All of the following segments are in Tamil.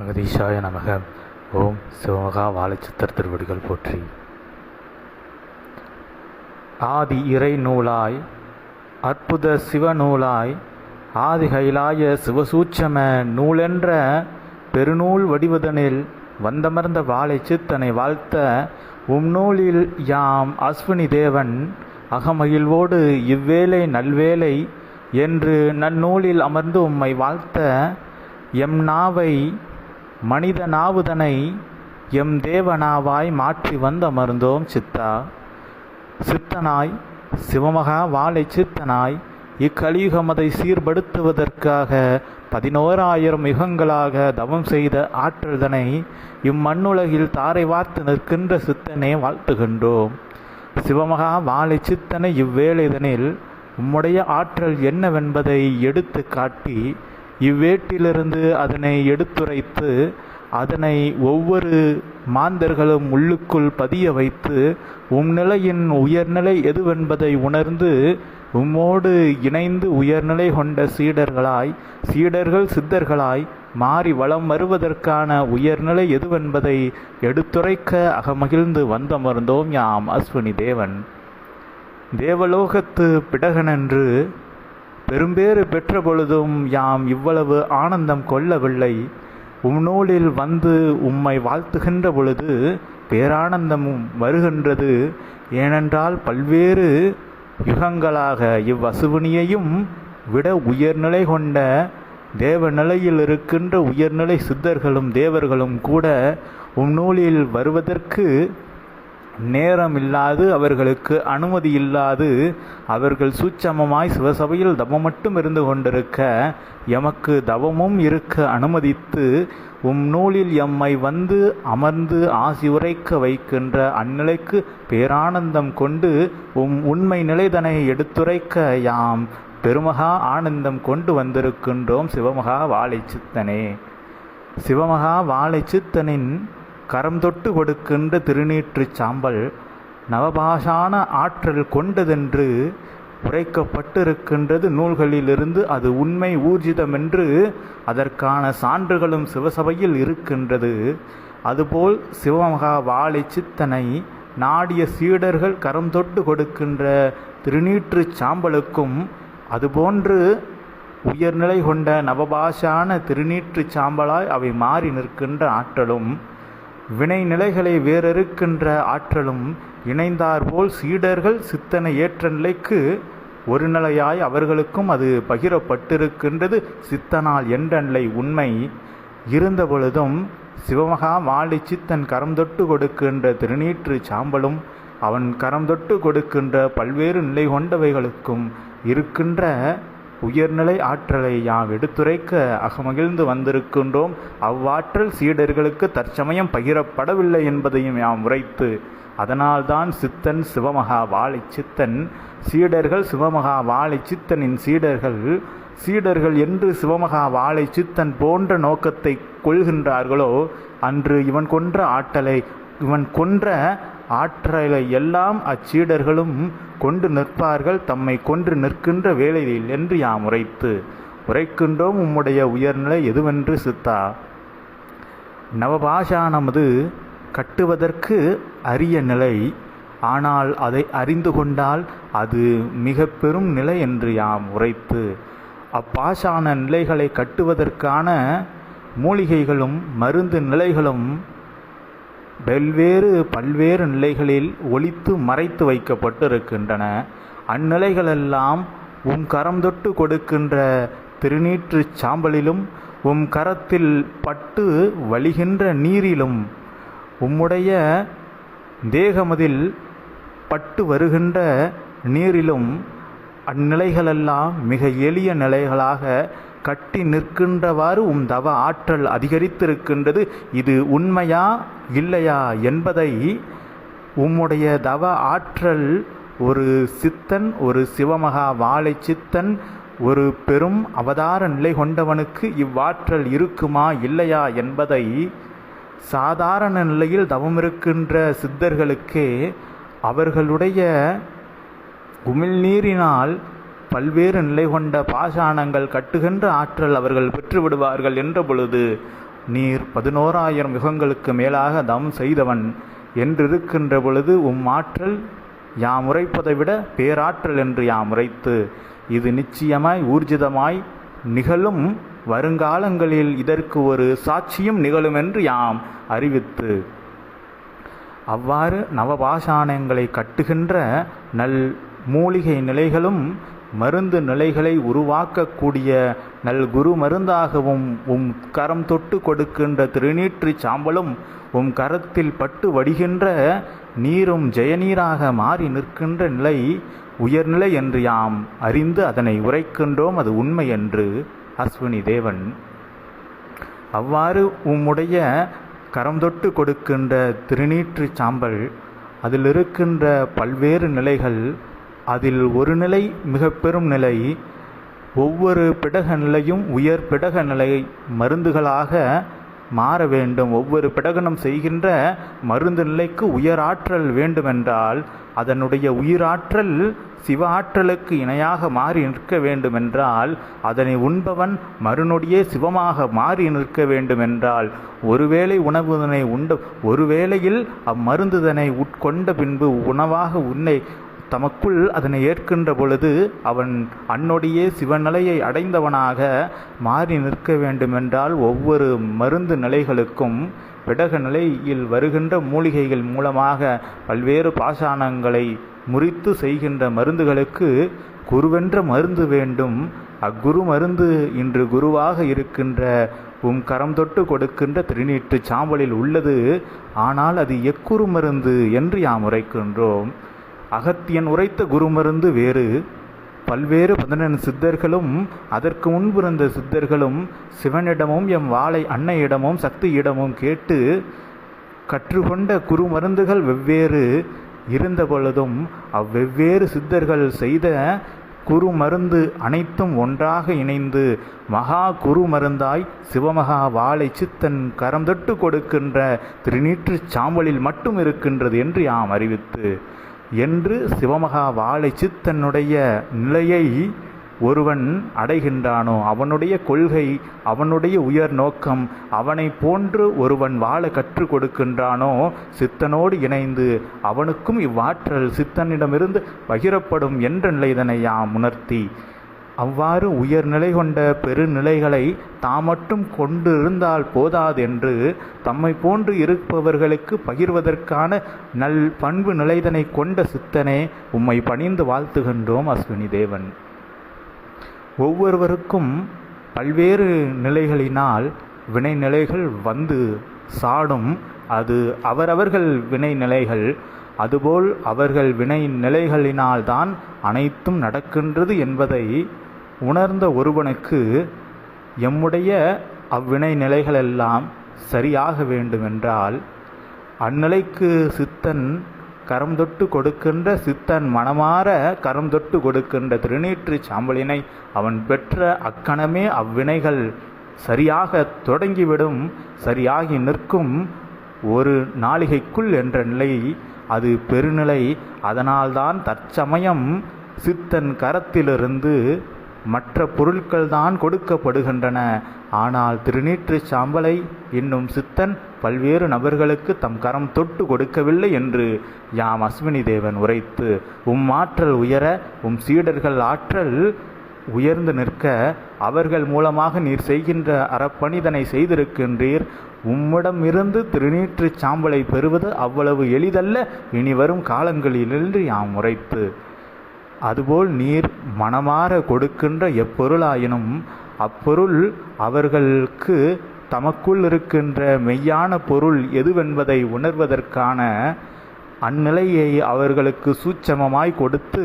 அகதீஷாய நமக. ஓம் சிவமகா வாழைச்சித்தர் திருவடிகள் போற்றி. ஆதி இறை நூலாய் அற்புத சிவநூலாய் ஆதி கைலாய சிவசூட்சம நூலென்ற பெருநூல் வடிவதனில் வந்தமர்ந்த வாழை சித்தனை வாழ்த்த உம் நூலில் யாம் அஸ்வினி தேவன் அகமகிழ்வோடு இவ்வேளை நல்வேளை என்று நன்னூலில் அமர்ந்து உம்மை வாழ்த்த எம் நாவை மனித நாவுதனை எம் தேவனாவாய் மாற்றி வந்த மருந்தோம் சித்தா. சித்தனாய் சிவமகா வாழை சித்தனாய் இக்கலியுகமதை சீர்படுத்துவதற்காக பதினோராயிரம் யுகங்களாக தவம் செய்த ஆற்றல்தனை இம்மண்ணுலகில் தாரை வார்த்து நிற்கின்ற சித்தனே வாழ்த்துகின்றோம். சிவமகா வாழை சித்தனை இவ்வேளைதனில் உம்முடைய ஆற்றல் என்னவென்பதை எடுத்து காட்டி இவ்வேட்டிலிருந்து அதனை எடுத்துரைத்து அதனை ஒவ்வொரு மாந்தர்களும் உள்ளுக்குள் பதிய வைத்து உம் நிலையின் உயர்நிலை எதுவென்பதை உணர்ந்து உம்மோடு இணைந்து உயர்நிலை கொண்ட சீடர்களாய் சீடர்கள் சித்தர்களாய் மாறி வளம் வருவதற்கான உயர்நிலை எதுவென்பதை எடுத்துரைக்க அகமகிழ்ந்து வந்தமர்ந்தோம் யாம் அஸ்வினி தேவன். தேவலோகத்து பிடகனென்று பெரும்பேறு பெற்ற பொழுதும் யாம் இவ்வளவு ஆனந்தம் கொள்ளவில்லை. உம்நூலில் வந்து உம்மை வாழ்த்துகின்ற பொழுது பேரானந்தமும் வருகின்றது. ஏனென்றால் பல்வேறு யுகங்களாக இவ்வசுவினியையும் விட உயர்நிலை கொண்ட தேவ நிலையில் இருக்கின்ற உயர்நிலை சித்தர்களும் தேவர்களும் கூட உம் நூலில் வருவதற்கு நேரம் இல்லாது அவர்களுக்கு அனுமதி இல்லாது அவர்கள் சூட்சமமாய் சிவசபையில் தவம் மட்டும் இருந்து கொண்டிருக்க எமக்கு தவமும் இருக்க அனுமதித்து உம் நூலில் எம்மை வந்து அமர்ந்து ஆசி உரைக்க வைக்கின்ற அந்நிலைக்கு பேரானந்தம் கொண்டு உம் உண்மை நிலைதனை எடுத்துரைக்க யாம் பெருமகா ஆனந்தம் கொண்டு வந்திருக்கின்றோம் சிவமகா வாழைச்சித்தனே. சிவமகா வாழைச்சித்தனின் கரம் தொட்டு கொடுக்கின்ற திருநீற்றுச் சாம்பல் நவபாஷான ஆற்றல் கொண்டதென்று உரைக்கப்பட்டிருக்கின்றது. நூல்களிலிருந்து அது உண்மை ஊர்ஜிதமென்று அதற்கான சான்றுகளும் சிவசபையில் இருக்கின்றது. அதுபோல் சிவமகா வாழை சித்தனை நாடிய சீடர்கள் கரம் தொட்டு கொடுக்கின்ற திருநீற்றுச் சாம்பலுக்கும் அதுபோன்று உயர்நிலை கொண்ட நவபாஷான திருநீற்றுச் சாம்பலாய் அவை மாறி நிற்கின்ற ஆற்றலும் வினை நிலைகளை வேறறுக்கின்ற ஆற்றலும் இணைந்தாற்போல் சீடர்கள் சித்தனை ஏற்ற நிலைக்கு ஒரு நிலையாய் அவர்களுக்கும் அது பகிரப்பட்டிருக்கின்றது. சித்தனால் என்ற நிலை உண்மை இருந்த பொழுதும் சிவமகா வாழி சித்தன் கரம் தொட்டு கொடுக்கின்ற திருநீற்று சாம்பலும் அவன் கரம் தொட்டு கொடுக்கின்ற பல்வேறு நிலை கொண்டவைகளுக்கும் இருக்கின்ற உயர்நிலை ஆற்றலை யாம் எடுத்துரைக்க அகமகிழ்ந்து வந்திருக்கின்றோம். அவ்வாற்றல் சீடர்களுக்கு தற்சமயம் பகிரப்படவில்லை என்பதையும் யாம் உரைத்து அதனால்தான் சித்தன் சிவமகா வாழை சித்தன் சீடர்கள் சிவமகா வாழை சித்தனின் சீடர்கள் சீடர்கள் என்று சிவமகா வாழை சித்தன் போன்ற நோக்கத்தை கொள்கின்றார்களோ அன்று இவன் கொன்ற ஆற்றலை இவன் கொன்ற ஆற்றலை எல்லாம் அச்சீடர்களும் கொண்டு நிற்பார்கள். தம்மை கொன்று நிற்கின்ற வேலையில் என்று யாம் உரைத்து உரைக்கின்றோம் உம்முடைய உயர்நிலை எதுவென்று சித்தா. நவபாஷானமது கட்டுவதற்கு அரிய நிலை ஆனால் அதை அறிந்து கொண்டால் அது மிக பெரும் நிலை என்று யாம் உரைத்து அப்பாஷான நிலைகளை கட்டுவதற்கான மூலிகைகளும் மருந்து நிலைகளும் வெவ்வேறு பல்வேறு நிலைகளில் ஒளித்து மறைத்து வைக்கப்பட்டிருக்கின்றன. அந்நிலைகளெல்லாம் உம் கரம் தொட்டு கொடுக்கின்ற திருநீற்று சாம்பலிலும் உம் கரத்தில் பட்டு வழிகின்ற நீரிலும் உம்முடைய தேகமதில் பட்டு வருகின்ற நீரிலும் அந்நிலைகளெல்லாம் மிக எளிய நிலைகளாக கட்டி நிற்கின்றவாறு உம் தவ ஆற்றல் அதிகரித்திருக்கின்றது. இது உண்மையா இல்லையா என்பதை உம்முடைய தவ ஆற்றல் ஒரு சித்தன் ஒரு சிவமகா வாழை சித்தன் ஒரு பெரும் அவதார நிலை கொண்டவனுக்கு இவ்வாற்றல் இருக்குமா இல்லையா என்பதை சாதாரண நிலையில் தவமிருக்கின்ற சித்தர்களுக்கே அவர்களுடைய உமிழ்நீரினால் பல்வேறு நிலை கொண்ட பாஷாணங்கள் கட்டுகின்ற ஆற்றல் அவர்கள் பெற்றுவிடுவார்கள் என்ற பொழுது நீர் பதினோராயிரம் யுகங்களுக்கு மேலாக தம் செய்தவன் என்றிருக்கின்ற பொழுது உம் ஆற்றல் யாம் உரைப்பதை விட பேராற்றல் என்று யாம் உரைத்து இது நிச்சயமாய் ஊர்ஜிதமாய் நிகழும் வருங்காலங்களில் இதற்கு ஒரு சாட்சியும் நிகழும் என்று யாம் அறிவித்து அவ்வாறு நவபாஷாணங்களை கட்டுகின்ற நல் மூலிகை நிலைகளும் மருந்து நிலைகளை உருவாக்கக்கூடிய நல்குரு மருந்தாகவும் உம் கரம் தொட்டு கொடுக்கின்ற திருநீற்று சாம்பலும் உம் கரத்தில் பட்டு வடிகின்ற நீரும் ஜெயநீராக மாறி நிற்கின்ற நிலை உயர்நிலை என்று யாம் அறிந்து அதனை உரைக்கின்றோம். அது உண்மை என்று அஸ்வினி தேவன். அவ்வாறு உம்முடைய கரம் தொட்டு கொடுக்கின்ற திருநீற்று சாம்பல் அதில் இருக்கின்ற பல்வேறு நிலைகள் அதில் ஒரு நிலை மிக பெரும் நிலை ஒவ்வொரு பிடக நிலையும் உயர் பிடக நிலை மருந்துகளாக மாற வேண்டும். ஒவ்வொரு பிடகனம் செய்கின்ற மருந்து நிலைக்கு உயர் ஆற்றல் வேண்டுமென்றால் அதனுடைய உயிராற்றல் சிவ ஆற்றலுக்கு இணையாக மாறி நிற்க வேண்டுமென்றால் அதனை உண்பவன் மறுநொடியே சிவமாக மாறி நிற்க வேண்டுமென்றால் ஒருவேளை உணவுதனை உண்ட ஒருவேளையில் அம்மருந்துதனை உட்கொண்ட பின்பு உணவாக உன்னை தமக்குள் அதனை ஏற்கின்ற பொழுது அவன் அன்னொடியே சிவநிலையை அடைந்தவனாக மாறி நிற்க வேண்டுமென்றால் ஒவ்வொரு மருந்து நிலைகளுக்கும் விடக நிலையில் வருகின்ற மூலிகைகள் மூலமாக பல்வேறு பாஷாணங்களை முறித்து செய்கின்ற மருந்துகளுக்கு குருவென்ற மருந்து வேண்டும். அக்குரு மருந்து இன்று குருவாக இருக்கின்ற உம் கரம் தொட்டு கொடுக்கின்ற திருநீற்று சாம்பலில் உள்ளது. ஆனால் அது எக்குரு மருந்து என்று யாம் உரைக்கின்றோம். அகத்தியன் உரைத்த குருமருந்து வேறு. பல்வேறு பதினெண்டு சித்தர்களும் அதற்கு முன்பிருந்த சித்தர்களும் சிவனிடமும் எம் வாளை அன்னையிடமும் சக்தியிடமும் கேட்டு கற்றுக்கொண்ட குருமருந்துகள் வெவ்வேறு. இருந்த பொழுதும் அவ்வெவ்வேறு சித்தர்கள் செய்த குறுமருந்து அனைத்தும் ஒன்றாக இணைந்து மகா குரு மருந்தாய் சிவமகா வாழை சித்தன் கரம் தொட்டு கொடுக்கின்ற திருநீற்று சாம்பலில் மட்டும் இருக்கின்றது என்று யாம் அறிவித்து என்று சிவமகா வாழைச்சு சித்தனுடைய நிலையை ஒருவன் அடைகின்றானோ அவனுடைய கொள்கை அவனுடைய உயர் நோக்கம் அவனை போன்று ஒருவன் வாழ கற்றுக் கொடுக்கின்றானோ சித்தனோடு இணைந்து அவனுக்கும் இவ்வாற்றல் சித்தனிடமிருந்து பகிரப்படும் என்ற நிலைதனை யாம் உணர்த்தி அவ்வாறு உயர்நிலை கொண்ட பெருநிலைகளை தாம் மட்டும் போதாதென்று தம்மை போன்று இருப்பவர்களுக்கு பகிர்வதற்கான நல் பண்பு நிலைதனை கொண்ட சித்தனே உம்மை பணிந்து வாழ்த்துகின்றோம் அஸ்வினி தேவன். ஒவ்வொருவருக்கும் பல்வேறு நிலைகளினால் வினைநிலைகள் வந்து சாடும். அது அவரவர்கள் வினைநிலைகள் அதுபோல் அவர்கள் வினை நிலைகளினால்தான் அனைத்தும் நடக்கின்றது என்பதை உணர்ந்த ஒருவனுக்கு எம்முடைய அவ்வினை நிலைகளெல்லாம் சரியாக வேண்டுமென்றால் அந்நிலைக்கு சித்தன் கரம் தொட்டு கொடுக்கின்ற சித்தன் மனமாற கரம் தொட்டு கொடுக்கின்ற திருநீற்று சாம்பலினை அவன் பெற்ற அக்கணமே அவ்வினைகள் சரியாக தொடங்கிவிடும் சரியாகி நிற்கும் ஒரு நாளிகைக்குள் என்ற நிலை அது பெருநிலை. அதனால்தான் தற்சமயம் சித்தன் கரத்திலிருந்து மற்ற பொருட்கள் தான் கொடுக்கப்படுகின்றன. ஆனால் திருநீற்று சாம்பலை இன்னும் சித்தன் பல்வேறு நபர்களுக்கு தம் கரம் தொட்டு கொடுக்கவில்லை என்று யாம் அஸ்வினி தேவன் உரைத்து உம் ஆற்றல் உயர உம் சீடர்கள் ஆற்றல் உயர்ந்து நிற்க அவர்கள் மூலமாக நீர் செய்கின்ற அறப்பணிதனை செய்திருக்கின்றீர். உம்மிடமிருந்து திருநீற்று சாம்பலை பெறுவது அவ்வளவு எளிதல்ல. இனி வரும் காலங்களிலிருந்து யாம் உரைத்து அதுபோல் நீர் மனமாற கொடுக்கின்ற எப்பொருளாயினும் அப்பொருள் அவர்களுக்கு தமக்குள் இருக்கின்ற மெய்யான பொருள் எதுவென்பதை உணர்வதற்கான அந்நிலையை அவர்களுக்கு சூட்சமமாய் கொடுத்து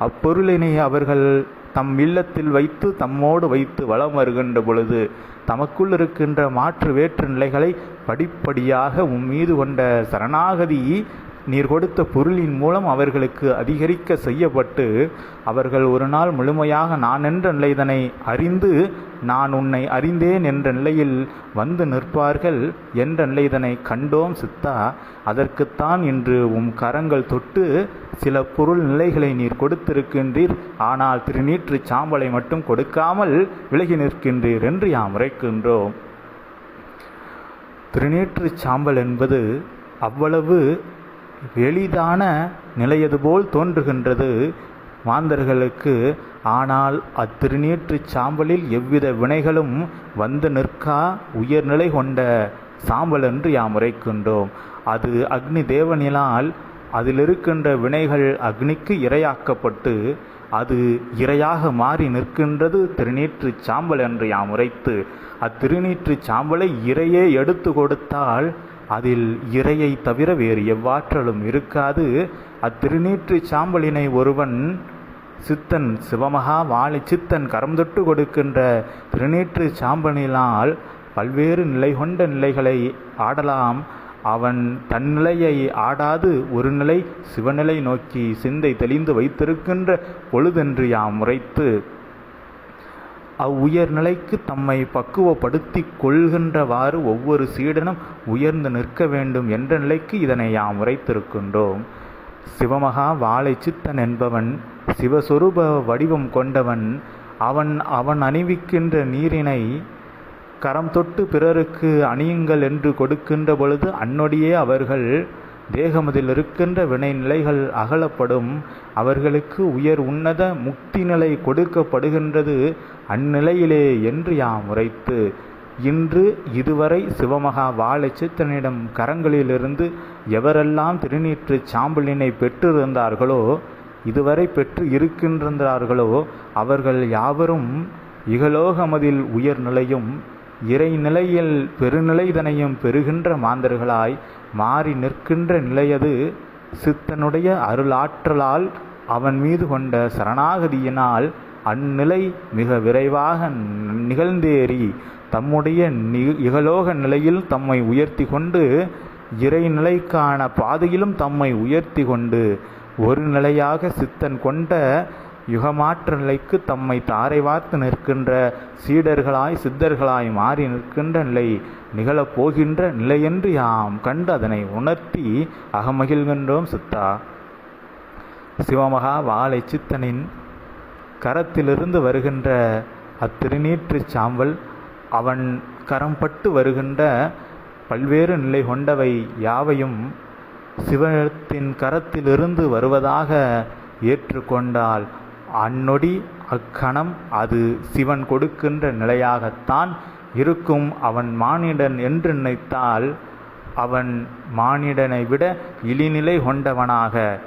அப்பொருளினை அவர்கள் தம் இல்லத்தில் வைத்து தம்மோடு வைத்து வலம் வருகின்ற பொழுது தமக்குள் இருக்கின்ற மாற்று வேற்று நிலைகளை படிப்படியாக உம் மீது கொண்ட சரணாகதி நீர் கொடுத்த பொருளின் மூலம் அவர்களுக்கு அதிகரிக்க செய்யப்பட்டு அவர்கள் ஒரு நாள் முழுமையாக நான் என்ற நிலைதனை அறிந்து நான் உன்னை அறிந்தேன் என்ற நிலையில் வந்து நிற்பார்கள் என்ற நிலைதனை கண்டோம் சித்தா. அதற்குத்தான் இன்று உம் கரங்கள் தொட்டு சில பொருள் நிலைகளை நீர் கொடுத்திருக்கின்றீர். ஆனால் திருநீற்று சாம்பலை மட்டும் கொடுக்காமல் விலகி நிற்கின்றீர் என்று யாம் உரைக்கின்றோம். திருநீற்று சாம்பல் என்பது அவ்வளவு எளிதான நிலையது போல் தோன்றுகின்றது. மாந்தர்களுக்கு ஆனால் அத்திருநீற்றுச் சாம்பலில் எவ்வித வினைகளும் வந்து நிற்கா உயர்நிலை கொண்ட சாம்பல் என்று யாம் உரைக்கின்றோம். அது அக்னி தேவனினால் அதிலிருக்கின்ற வினைகள் அக்னிக்கு இரையாக்கப்பட்டு அது இரையாக மாறி நிற்கின்றது திருநீற்றுச் சாம்பல் என்று யாம் உரைத்து. அத்திருநீற்றுச் சாம்பலை இரையே எடுத்து கொடுத்தால் அதில் இறையை தவிர வேறு எவ்வாற்றலும் இருக்காது. அத்திருநீற்று சாம்பலினை ஒருவன் சித்தன் சிவமகா வாழி சித்தன் கரம் தொட்டு கொடுக்கின்ற திருநீற்று சாம்பனினால் பல்வேறு நிலை கொண்ட நிலைகளை ஆடலாம். அவன் தன் நிலையை ஆடாது ஒரு நிலை சிவநிலை நோக்கி சிந்தை தெளிந்து வைத்திருக்கின்ற பொழுதென்று யாம் உரைத்து அவ்வுயர் நிலைக்கு தம்மை பக்குவப்படுத்தி கொள்கின்றவாறு ஒவ்வொரு சீடனும் உயர்ந்து நிற்க வேண்டும் என்ற நிலைக்கு இதனை யாம் உரைத்திருக்கின்றோம். சிவமகா வாழை சித்தன் என்பவன் சிவஸ்வரூப வடிவம் கொண்டவன் அவன் அவன் அணிவிக்கின்ற நீரினை கரம் தொட்டு பிறருக்கு அணியுங்கள் என்று கொடுக்கின்ற பொழுது அன்னொடியே அவர்கள் தேகமதில் இருக்கின்ற வினை நிலைகள் அகலப்படும் அவர்களுக்கு உயர் உன்னத முக்தி நிலை கொடுக்கப்படுகின்றது அந்நிலையிலே என்று யாம் உரைத்து இன்று இதுவரை சிவமகா வாழச்சித்தனிடம் கரங்களிலிருந்து எவரெல்லாம் திருநீற்று சாம்பலினை பெற்றிருந்தார்களோ இதுவரை பெற்று இருக்கின்றார்களோ அவர்கள் யாவரும் இகலோகமதில் உயர்நிலையும் இறைநிலையில் பெருநிலைதனையும் பெறுகின்ற மாந்தர்களாய் மாறி நிற்கின்ற நிலையது சித்தனுடைய அருளாற்றலால் அவன் மீது கொண்ட சரணாகதியினால் அந்நிலை மிக விரைவாக நிகழ்ந்தேறி தம்முடைய நி இகலோக நிலையில் தம்மை உயர்த்தி கொண்டு இறைநிலைக்கான பாதையிலும் தம்மை உயர்த்தி கொண்டு ஒரு நிலையாக சித்தன் கொண்ட யுகமாற்ற நிலைக்கு தம்மை தாரை வார்த்து நிற்கின்ற சீடர்களாய் சித்தர்களாய் மாறி நிற்கின்ற நிலை நிகழப்போகின்ற நிலையென்று யாம் கண்டு அதனை உணர்த்தி அகமகிழ்கின்றோம் சித்தா. சிவமகா வாழை சித்தனின் கரத்திலிருந்து வருகின்ற அத்திருநீற்றுச் சாம்பல் அவன் கரம்பட்டு வருகின்ற பல்வேறு நிலை கொண்டவை யாவையும் சிவத்தின் கரத்திலிருந்து வருவதாக ஏற்றுக்கொண்டால் அந்நொடி அக்கணம் அது சிவன் கொடுக்கின்ற நிலையாகத்தான் இருக்கும். அவன் மானிடன் என்று நினைத்தால் அவன் மானிடனை விட இழிநிலை கொண்டவனாக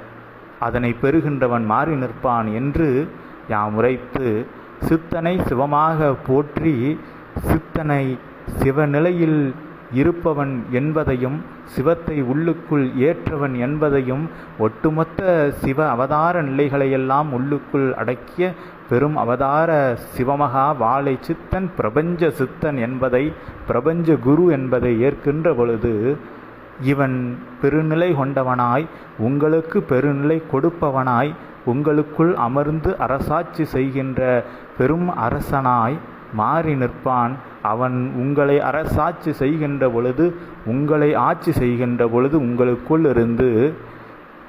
அதனை பெறுகின்றவன் மாறி நிற்பான் என்று யாம் உரைத்து சித்தனை சிவமாக போற்றி சித்தனை சிவநிலையில் இருப்பவன் என்பதையும் சிவத்தை உள்ளுக்குள் ஏற்றவன் என்பதையும் ஒட்டுமொத்த சிவ அவதார நிலைகளையெல்லாம் உள்ளுக்குள் அடக்கிய பெரும் அவதார சிவமகா வாழை சித்தன் பிரபஞ்ச சித்தன் என்பதை பிரபஞ்ச குரு என்பதை ஏற்கின்ற பொழுது இவன் பெருநிலை கொண்டவனாய் உங்களுக்கு பெருநிலை கொடுப்பவனாய் உங்களுக்குள் அமர்ந்து அரசாட்சி செய்கின்ற பெரும் அரசனாய் மாறி நிற்பான். அவன் உங்களை அரசாட்சி செய்கின்ற பொழுது உங்களை ஆட்சி செய்கின்ற பொழுது உங்களுக்குள் இருந்து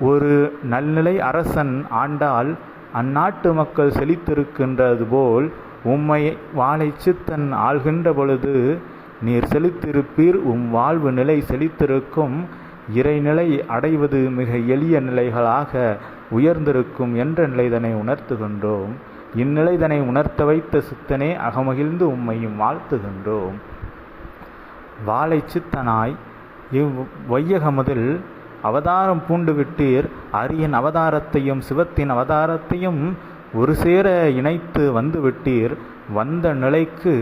ஒரு நல்நிலை அரசன் ஆண்டால் அந்நாட்டு மக்கள் செழித்திருக்கின்றது போல் உம்மை வாழை சித்தன் ஆள்கின்ற பொழுது நீர் செழித்திருப்பீர் உம் வாழ்வு நிலை செழித்திருக்கும். இறைநிலை அடைவது மிக எளிய நிலைகளாக உயர்ந்திருக்கும் என்ற நிலைதனை உணர்த்துகின்றோம். இந்நிலைதனை உணர்த்த வைத்த சித்தனே அகமகிழ்ந்து உம்மையும் வாழ்த்துகின்றோம். வாழை சித்தனாய் இவ் வையகமுதில் அவதாரம் பூண்டு விட்டீர் அரியன் அவதாரத்தையும் சிவத்தின் அவதாரத்தையும் ஒரு சேர இணைத்து வந்து விட்டீர் வந்த நிலைக்கு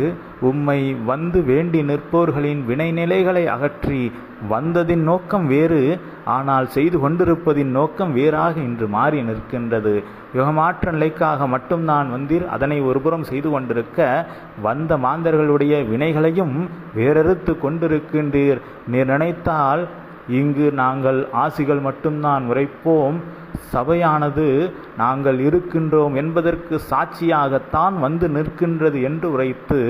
உம்மை வந்து வேண்டி நிற்போர்களின் வினைநிலைகளை அகற்றி வந்ததின் நோக்கம் வேறு ஆனால் செய்து கொண்டிருப்பதின் நோக்கம் வேறாக இன்று மாறி நிற்கின்றது. யுகமாற்ற நிலைக்காக மட்டும் நான் வந்தீர் அதனை ஒருபுறம் செய்து கொண்டிருக்க வந்த மாந்தர்களுடைய வினைகளையும் வேறறுத்து கொண்டிருக்கின்றீர். நீர் நினைத்தால் இங்கு நாங்கள் ஆசிகள் மட்டும்தான் உரைப்போம். சபையானது நாங்கள் இருக்கின்றோம் என்பதற்கு சாட்சியாகத்தான் வந்து நிற்கின்றது என்று உரைத்து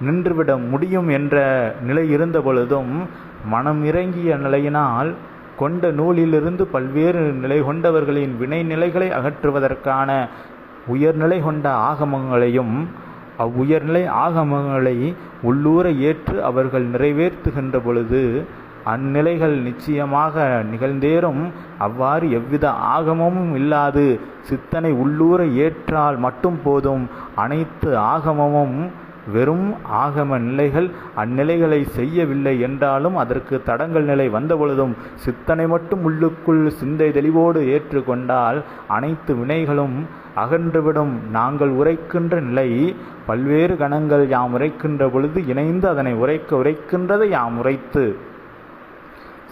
நின்றுவிட முடியும் என்ற நிலை இருந்த பொழுதும் மனம் இறங்கிய நிலையினால் கொண்ட நூலிலிருந்து பல்வேறு நிலை கொண்டவர்களின் வினை நிலைகளை அகற்றுவதற்கான உயர்நிலை கொண்ட ஆகமங்களையும் அவ்வுயர்நிலை ஆகமங்களை உள்ளூர ஏற்று அவர்கள் நிறைவேற்றுகின்ற பொழுது அந்நிலைகள் நிச்சயமாக நிகழ்ந்தேறும். அவ்வாறு எவ்வித ஆகமமும் இல்லாது சித்தனை உள்ளூர ஏற்றால் மட்டும் போதும். அனைத்து ஆகமமும் வெறும் ஆகம நிலைகள் அந்நிலைகளை செய்யவில்லை என்றாலும் அதற்கு தடங்கல் நிலை வந்தபொழுதும் சித்தனை மட்டும் உள்ளுக்குள் சிந்தை தெளிவோடு ஏற்றுக்கொண்டால் அனைத்து வினைகளும் அகன்றுவிடும். நாங்கள் உரைக்கின்ற நிலை பல்வேறு கணங்கள் யாம் உரைக்கின்ற பொழுது இணைந்து அதனை உரைக்க உரைக்கின்றதை யாம் உரைத்து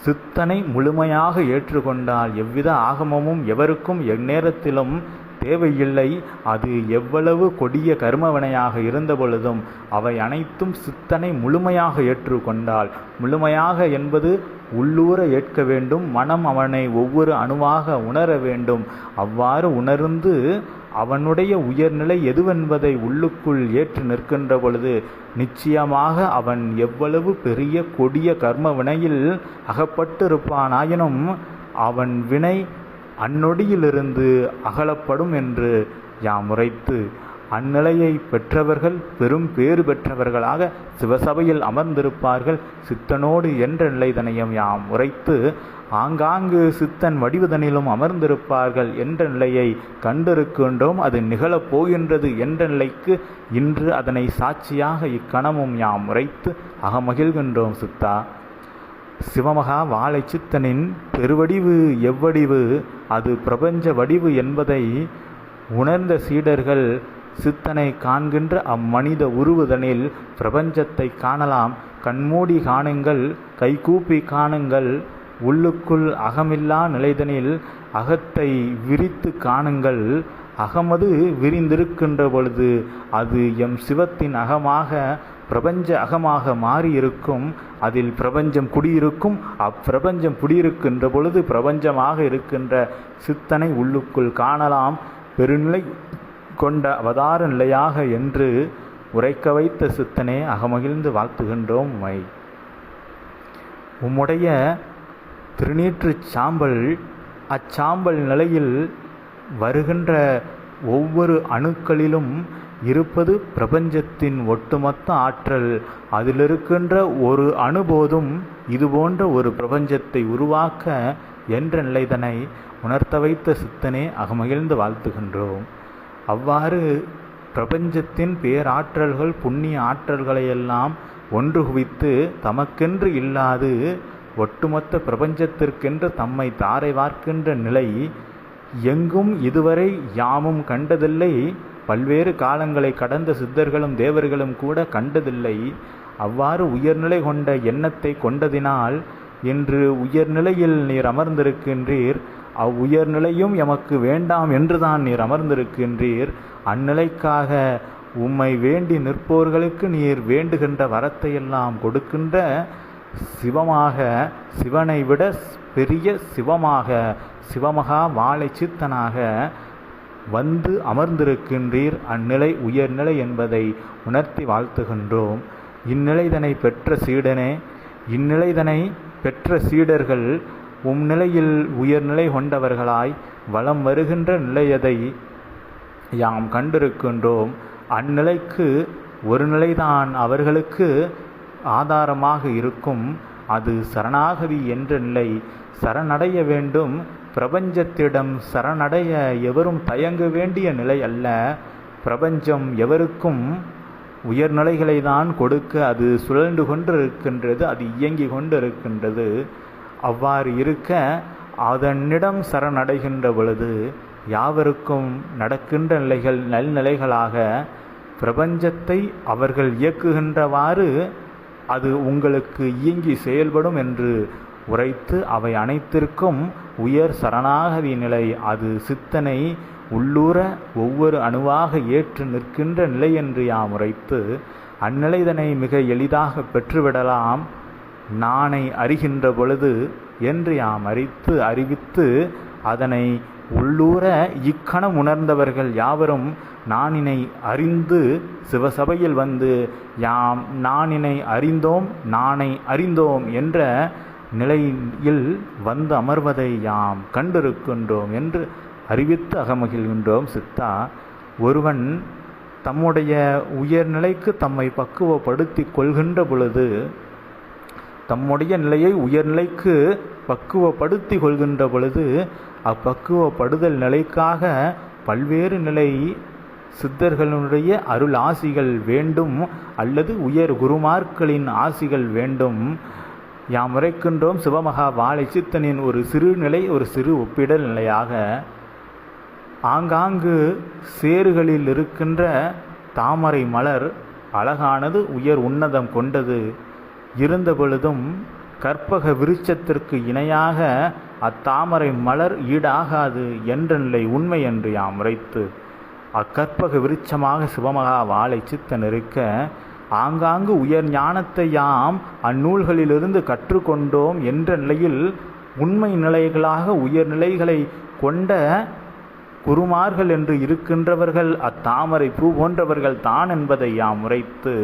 சித்தனை முழுமையாக ஏற்றுக்கொண்டால் எவ்வித ஆகமமும் எவருக்கும் எந்நேரத்திலும் தேவையில்லை. அது எவ்வளவு கொடிய கர்மவினையாக இருந்தபொழுதும் அவை அனைத்தும் சித்தனை முழுமையாக ஏற்றுக்கொண்டால். முழுமையாக என்பது உள்ளூர ஏற்க வேண்டும். மனம் அவனை ஒவ்வொரு அணுவாக உணர வேண்டும். அவ்வாறு உணர்ந்து அவனுடைய உயர்நிலை எதுவென்பதை உள்ளுக்குள் ஏற்று நிற்கின்ற பொழுது நிச்சயமாக அவன் எவ்வளவு பெரிய கொடிய கர்ம வினையில் அகப்பட்டிருப்பானாயினும் அவன் வினை அந்நொடியிலிருந்து அகலப்படும் என்று யாம் உரைத்து அந்நிலையை பெற்றவர்கள் பெரும் பேறு பெற்றவர்களாக சிவசபையில் அமர்ந்திருப்பார்கள். சித்தனோடு என்ற நிலைதனையும் யாம் உரைத்து ஆங்காங்கு சித்தன் வடிவதனிலும் அமர்ந்திருப்பார்கள் என்ற நிலையை கண்டிருக்கின்றோம். அது நிகழப் போகின்றது என்ற நிலைக்கு இன்று அதனை சாட்சியாக இக்கணமும் யாம் உரைத்து அகமகிழ்கின்றோம் சித்தா. சிவமகா வாழை சித்தனின் பெருவடிவு எவ்வடிவு? அது பிரபஞ்ச வடிவு என்பதை உணர்ந்த சீடர்கள் சித்தனை காண்கின்ற அம்மனித உருவுதனில் பிரபஞ்சத்தை காணலாம். கண்மூடி காணுங்கள் கைகூப்பி காணுங்கள் உள்ளுக்குள் அகமில்லா நிலைதனில் அகத்தை விரித்து காணுங்கள். அகமது விரிந்திருக்கின்ற பொழுது அது எம் சிவத்தின் அகமாக பிரபஞ்ச அகமாக மாறியிருக்கும். அதில் பிரபஞ்சம் குடியிருக்கும். அப்பிரபஞ்சம் குடியிருக்கின்ற பொழுது பிரபஞ்சமாக இருக்கின்ற சித்தனை உள்ளுக்குள் காணலாம். பெருநிலை கொண்ட அவதார நிலையாக என்று உரைக்க வைத்த சித்தனே அகமகிழ்ந்து வாழ்த்துகின்றோம் மை. உம்முடைய திருநீற்றுச் சாம்பல் அச்சாம்பல் நிலையில் வருகின்ற ஒவ்வொரு அணுக்களிலும் இருப்பது பிரபஞ்சத்தின் ஒட்டுமொத்த ஆற்றல். அதிலிருக்கின்ற ஒரு அணுபோதும் இதுபோன்ற ஒரு பிரபஞ்சத்தை உருவாக்க என்ற நிலைதனை உணர்த்த வைத்த சித்தனே அகமகிழ்ந்து வாழ்த்துகின்றோம். அவ்வாறு பிரபஞ்சத்தின் பேராற்றல்கள் புண்ணிய ஆற்றல்களையெல்லாம் ஒன்று குவித்து தமக்கென்று இல்லாது ஒட்டுமொத்த பிரபஞ்சத்திற்கென்று தம்மை தாரை வார்க்கின்ற நிலை எங்கும் இதுவரை யாமும் கண்டதில்லை. பல்வேறு காலங்களை கடந்த சித்தர்களும் தேவர்களும் கூட கண்டதில்லை. அவ்வாறு உயர்நிலை கொண்ட எண்ணத்தை கொண்டதினால் இன்று உயர்நிலையில் நீர் அமர்ந்திருக்கின்றீர். அவ்வுயர்நிலையும் எமக்கு வேண்டாம் என்றுதான் நீர் அமர்ந்திருக்கின்றீர். அந்நிலைக்காக உம்மை வேண்டி நிற்போர்களுக்கு நீர் வேண்டுகின்ற வரத்தையெல்லாம் கொடுக்கின்ற சிவமாக சிவனை விட பெரிய சிவமாக சிவமகா வாழை சித்தனாக வந்து அமர்ந்திருக்கின்றீர். அந்நிலை உயர்நிலை என்பதை உணர்த்தி வாழ்த்துகின்றோம். இந்நிலைதனை பெற்ற சீடனே இந்நிலைதனை பெற்ற சீடர்கள் உம் நிலையில் உயர்நிலை கொண்டவர்களாய் வலம் வருகின்ற நிலையதை யாம் கண்டிருக்கின்றோம். அந்நிலைக்கு ஒரு நிலைதான் அவர்களுக்கு ஆதாரமாக இருக்கும். அது சரணாகதி என்ற நிலை. சரணடைய வேண்டும். பிரபஞ்சத்திடம் சரணடைய எவரும் தயங்க வேண்டிய நிலை அல்ல. பிரபஞ்சம் எவருக்கும் உயர்நிலைகளை தான் கொடுக்க அது சுழன்று கொண்டு இருக்கின்றது அது இயங்கி கொண்டு இருக்கின்றது அவ்வாறு இருக்க அதனிடம் சரணடைகின்ற பொழுது யாவருக்கும் நடக்கின்ற நிலைகள் நல்நிலைகளாக பிரபஞ்சத்தை அவர்கள் இயக்குகின்றவாறு அது உங்களுக்கு இயங்கி செயல்படும் என்று உரைத்து அவை அனைத்திற்கும் உயர் சரணாகதி நிலை அது சித்தனை உள்ளூர ஒவ்வொரு அணுவாக ஏற்று நிற்கின்ற நிலை என்று யாம் உரைத்து அந்நிலைதனை மிக எளிதாக பெற்றுவிடலாம். நானை அறிகின்ற பொழுது என்று யாம் அறித்து அறிவித்து அதனை உள்ளூர இக்கணம் உணர்ந்தவர்கள் யாவரும் நானினை அறிந்து சிவசபையில் வந்து யாம் நானினை அறிந்தோம் நானை அறிந்தோம் என்ற நிலையில் வந்து அமர்வதை யாம் கண்டிருக்கின்றோம் என்று அறிவித்து அகமகிழ்கின்றோம் சித்தா. ஒருவன் தம்முடைய உயர்நிலைக்கு தம்மை பக்குவப்படுத்தி கொள்கின்ற பொழுது தம்முடைய நிலையை உயர்நிலைக்கு பக்குவப்படுத்தி கொள்கின்ற பொழுது அப்பக்குவப்படுதல் நிலைக்காக பல்வேறு நிலை சித்தர்களுடைய அருள் ஆசிகள் வேண்டும் அல்லது உயர் குருமார்களின் ஆசிகள் வேண்டும். யாம் உரைக்கின்றோம் சிவமகா வாழை சித்தனின் ஒரு சிறு நிலை ஒரு சிறு ஒப்பிடல் நிலையாக. ஆங்காங்கு சேறுகளில் இருக்கின்ற தாமரை மலர் அழகானது உயர் உன்னதம் கொண்டது. இருந்தபொழுதும் கற்பக விருட்சத்திற்கு இணையாக அத்தாமரை மலர் ஈடாகாது என்ற நிலை உண்மை என்று யாம் உரைத்து அக்கற்பக விருட்சமாக சிவமகா வாழை சித்தன் இருக்க ஆங்காங்கு உயர் ஞானத்தை யாம் அந்நூல்களிலிருந்து கற்றுக்கொண்டோம் என்ற நிலையில் உண்மை நிலைகளாக உயர்நிலைகளை கொண்ட குருமார்கள் என்று இருக்கின்றவர்கள் அத்தாமரை பூ போன்றவர்கள் தான் என்பதை யாம் உரைத்து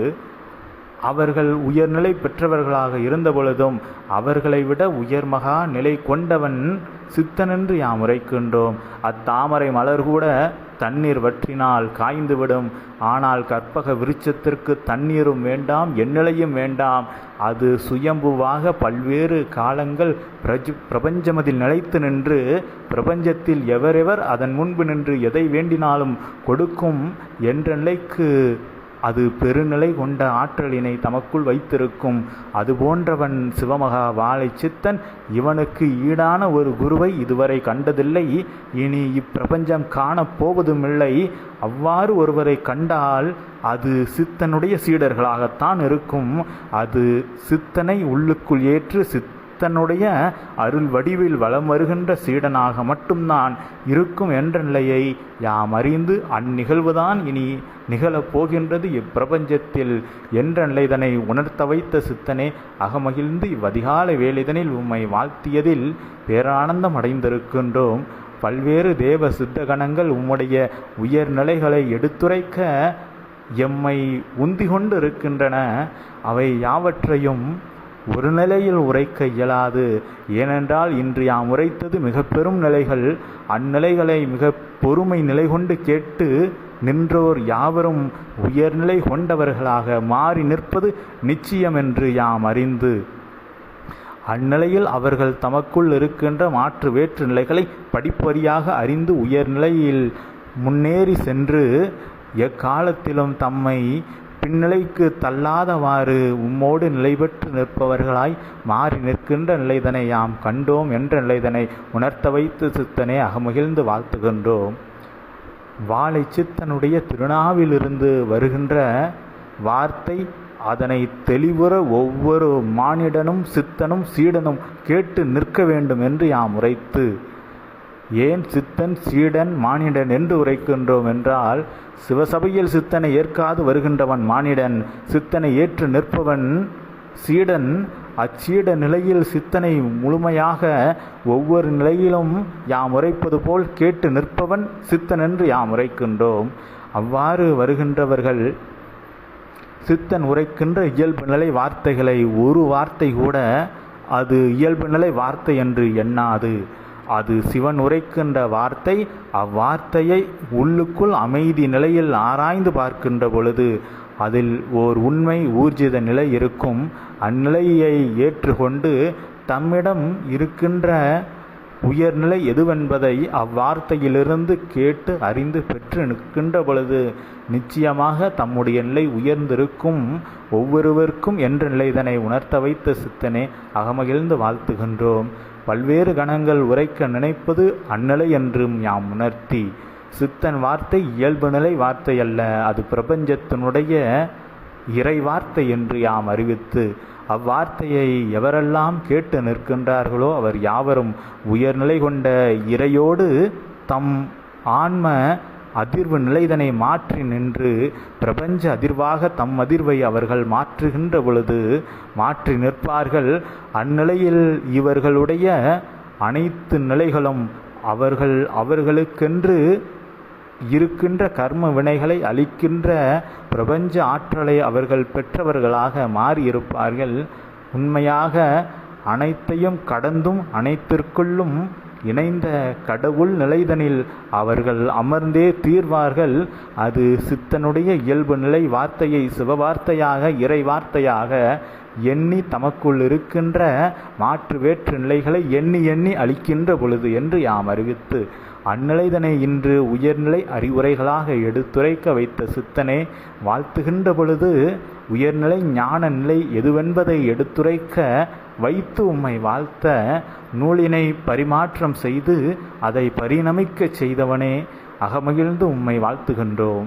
அவர்கள் உயர்நிலை பெற்றவர்களாக இருந்தபொழுதும் அவர்களை விட உயர்மகா நிலை கொண்டவன் சித்தனென்று யாம் உரைக்கின்றோம். அத்தாமரை மலர் கூட தண்ணீர் வற்றினால் காய்ந்துவிடும். ஆனால் கற்பக விருட்சத்திற்கு தண்ணீரும் வேண்டாம் எண்ணிலையும் வேண்டாம். அது சுயம்புவாக பல்வேறு காலங்கள் பிரஜ பிரபஞ்சமதில் நிலைத்து நின்று பிரபஞ்சத்தில் எவரெவர் அதன் முன்பு நின்று எதை வேண்டினாலும் கொடுக்கும் என்ற நிலைக்கு அது பெருநிலை கொண்ட ஆற்றலினை தமக்குள் வைத்திருக்கும். அது போன்றவன் சிவமகா வாழை சித்தன். இவனுக்கு ஈடான ஒரு குருவை இதுவரை கண்டதில்லை. இனி இப்பிரபஞ்சம் காணப் போவதுமில்லை. அவ்வாறு ஒருவரை கண்டால் அது சித்தனுடைய சீடர்களாகத்தான் இருக்கும். அது சித்தனை உள்ளுக்குள் ஏற்று சித் தன்னுடைய அருள் வடிவில் வலம் வருகின்ற சீடனாக மட்டும்தான் இருக்கும் என்ற நிலையை யாம் அறிந்து அந்நிகழ்வுதான் இனி நிகழப் போகின்றது இப்பிரபஞ்சத்தில் என்ற நிலைதனை உணர்த்த வைத்த சித்தனே அகமகிழ்ந்து இவ்வதிகால வேலைதனில் உம்மை வாழ்த்தியதில் பேரானந்தம் அடைந்திருக்கின்றோம். பல்வேறு தேவ சித்த கணங்கள் உம்முடைய உயர்நிலைகளை எடுத்துரைக்க எம்மை உந்தி கொண்டு இருக்கின்றன அவை யாவற்றையும் ஒரு நிலையில் உரைக்க இயலாது. ஏனென்றால் இன்று யாம் உரைத்தது மிக பெரும் நிலைகள். அந்நிலைகளை மிக பொறுமை நிலை கொண்டு கேட்டு நின்றோர் யாவரும் உயர்நிலை கொண்டவர்களாக மாறி நிற்பது நிச்சயம் என்று யாம் அறிந்து. அந்நிலையில் அவர்கள் தமக்குள் இருக்கின்ற மாற்று வேற்று நிலைகளை படிப்படியாக அறிந்து உயர்நிலையில் முன்னேறி சென்று எக்காலத்திலும் தம்மை பின்னிலைக்கு தள்ளாதவாறு உம்மோடு நிலைபெற்று நிற்பவர்களாய் மாறி நிற்கின்ற நிலைதனை யாம் கண்டோம் என்ற நிலைதனை உணர்த்த வைத்து சித்தனே அகமகிழ்ந்து வாழ்த்துகின்றோம். வாழை சித்தனுடைய திருநாவிலிருந்து வருகின்ற வார்த்தை அதனை தெளிவுற ஒவ்வொரு மானிடனும் சித்தனும் சீடனும் கேட்டு நிற்க வேண்டும் என்று யாம் உரைத்து ஏன் சித்தன் சீடன் மானிடன் என்று உரைக்கின்றோம் என்றால் சிவசபையில் சித்தனை ஏற்காது வருகின்றவன் மானிடன் சித்தனை ஏற்று நிற்பவன் சீடன். அச்சீட நிலையில் சித்தனை முழுமையாக ஒவ்வொரு நிலையிலும் யாம் உரைப்பது போல் கேட்டு நிற்பவன் சித்தன் என்று யாம் உரைக்கின்றோம். அவ்வாறு வருகின்றவர்கள் சித்தன் உரைக்கின்ற இயல்பு நிலை வார்த்தைகளை ஒரு வார்த்தை கூட அது இயல்பு நிலை வார்த்தை என்று எண்ணாது. அது சிவன் உரைக்கின்ற வார்த்தை அவ்வார்த்தையை உள்ளுக்குள் அமைதி நிலையில் ஆராய்ந்து பார்க்கின்ற பொழுது அதில் ஓர் உண்மை ஊர்ஜித நிலை இருக்கும். அந்நிலையை ஏற்றுக்கொண்டு தம்மிடம் இருக்கின்ற உயர்நிலை எதுவென்பதை அவ்வார்த்தையிலிருந்து கேட்டு அறிந்து பெற்று நிற்கின்ற பொழுது நிச்சயமாக தம்முடைய நிலை உயர்ந்திருக்கும். ஒவ்வொருவருக்கும் என்ற நிலைதனை உணர்த்த வைத்த சித்தனே அகமகிழ்ந்து வாழ்த்துகின்றோம். பல்வேறு கணங்கள் உரைக்க நினைப்பது அந்நிலை என்றும் யாம் உணர்த்தி. சித்தன் வார்த்தை இயல்பு நிலை வார்த்தை அல்ல. அது பிரபஞ்சத்தினுடைய இறை வார்த்தை என்று யாம் அறிவித்து அவ்வார்த்தையை எவரெல்லாம் கேட்டு நிற்கின்றார்களோ அவர் யாவரும் உயர்நிலை கொண்ட இறையோடு தம் ஆன்ம அதிர்வு நிலைதனை மாற்றி நின்று பிரபஞ்ச அதிர்வாக தம் அதிர்வை அவர்கள் மாற்றுகின்ற பொழுது மாற்றி நிற்பார்கள். அந்நிலையில் இவர்களுடைய அனைத்து நிலைகளும் அவர்கள் அவர்களுக்கென்று இருக்கின்ற கர்ம வினைகளை அளிக்கின்ற பிரபஞ்ச ஆற்றலை அவர்கள் பெற்றவர்களாக மாறியிருப்பார்கள். உண்மையாக அனைத்தையும் கடந்தும் அனைத்திற்குள்ளும் இணைந்த கடவுள் நிலைதனில் அவர்கள் அமர்ந்தே தீர்வார்கள். அது சித்தனுடைய இயல்பு நிலை வார்த்தையை சிவவார்த்தையாக இறை வார்த்தையாக எண்ணி தமக்குள் இருக்கின்ற மாற்று வேற்று நிலைகளை எண்ணி எண்ணி அளிக்கின்ற பொழுது என்று யாம் அறிவித்து அந்நிலைதனை இன்று உயர்நிலை அறிவுரைகளாக எடுத்துரைக்க வைத்த சித்தனே வாழ்த்துகின்ற பொழுது உயர்நிலை ஞான நிலை எதுவென்பதை எடுத்துரைக்க வைத்து உம்மை வாழ்த்த நூலினை பரிமாற்றம் செய்து அதை பரிணமிக்கச் செய்தவனே அகமகிழ்ந்து உம்மை வாழ்த்துகின்றோம்.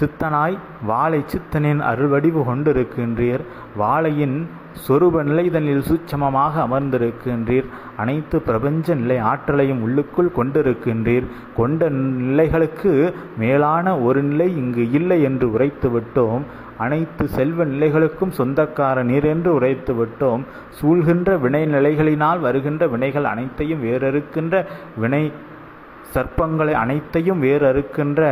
சித்தனாய் வாழை சித்தனின் அருள்வடிவு கொண்டிருக்கின்றீர். வாழையின் சொரூப நிலைதனில் சூட்சமமாக அமர்ந்திருக்கின்றீர். அனைத்து பிரபஞ்ச நிலை ஆற்றலையும் உள்ளுக்குள் கொண்டிருக்கின்றீர். கொண்ட நிலைகளுக்கு மேலான ஒரு நிலை இங்கு இல்லை என்று உரைத்து விட்டோம் அனைத்து செல்வ நிலைகளுக்கும் சொந்தக்கார நீர் என்று உரைத்து விட்டோம். சூழ்கின்ற வினை நிலைகளினால் வருகின்ற வினைகள் அனைத்தையும் வேறறுக்கின்ற வினை சர்ப்பங்களை அனைத்தையும் வேறறுக்கின்ற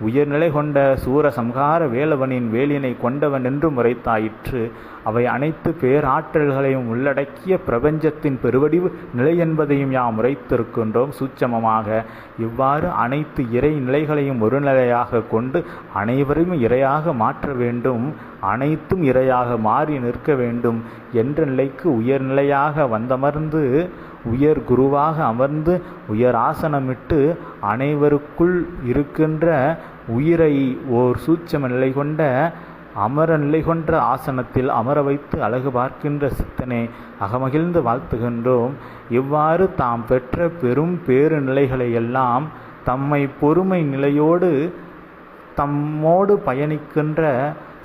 உயர்நிலை கொண்ட சூர சம்ஹார வேலவனின் வேலினை கொண்டவன் என்று முறைத்தாயிற்று அவை அனைத்து பேராற்றல்களையும் உள்ளடக்கிய பிரபஞ்சத்தின் பெருவடிவு நிலை என்பதையும் யாம் உரைத்திருக்கின்றோம் சூட்சமமாக. இவ்வாறு அனைத்து இறை நிலைகளையும் ஒரு நிலையாக கொண்டு அனைவரையும் இரையாக மாற்ற வேண்டும் அனைத்தும் இரையாக மாறி நிற்க வேண்டும் என்ற நிலைக்கு உயர்நிலையாக வந்தமர்ந்து உயர் குருவாக அமர்ந்து உயர் ஆசனமிட்டு அனைவருக்குள் இருக்கின்ற உயிரை ஓர் சூட்சம நிலை கொண்ட அமர நிலை கொன்ற ஆசனத்தில் அமர வைத்து அழகு பார்க்கின்ற சித்தனை அகமகிழ்ந்து வாழ்த்துகின்றோம். இவ்வாறு தாம் பெற்ற பெரும் பேரு நிலைகளை எல்லாம் தம்மை பொறுமை நிலையோடு தம்மோடு பயணிக்கின்ற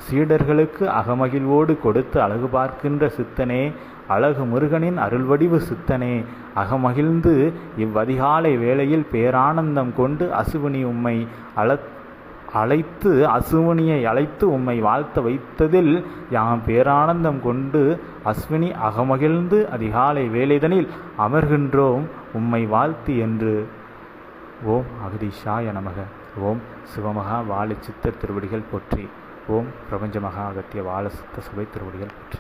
சீடர்களுக்கு அகமகிழ்வோடு கொடுத்து அழகு பார்க்கின்ற சித்தனே அழகு முருகனின் அருள்வடிவு சித்தனே. அகமகிழ்ந்து இவ்வதிகாலை வேளையில் பேரானந்தம் கொண்டு அசுவினி உம்மை அழ அழைத்து அசுவினியை அழைத்து உம்மை வாழ்த்த வைத்ததில் யாம் பேரானந்தம் கொண்டு அஸ்வினி அகமகிழ்ந்து அதிகாலை வேலைதனில் அமர்கின்றோம் உம்மை வாழ்த்து என்று. ஓம் அகதீஷாய நமக. ஓம் சிவமகா வாழ சித்தர் திருவடிகள் போற்றி. ஓம் பிரபஞ்ச மகா அகத்திய வாழ சித்த சபை திருவடிகள் போற்றி.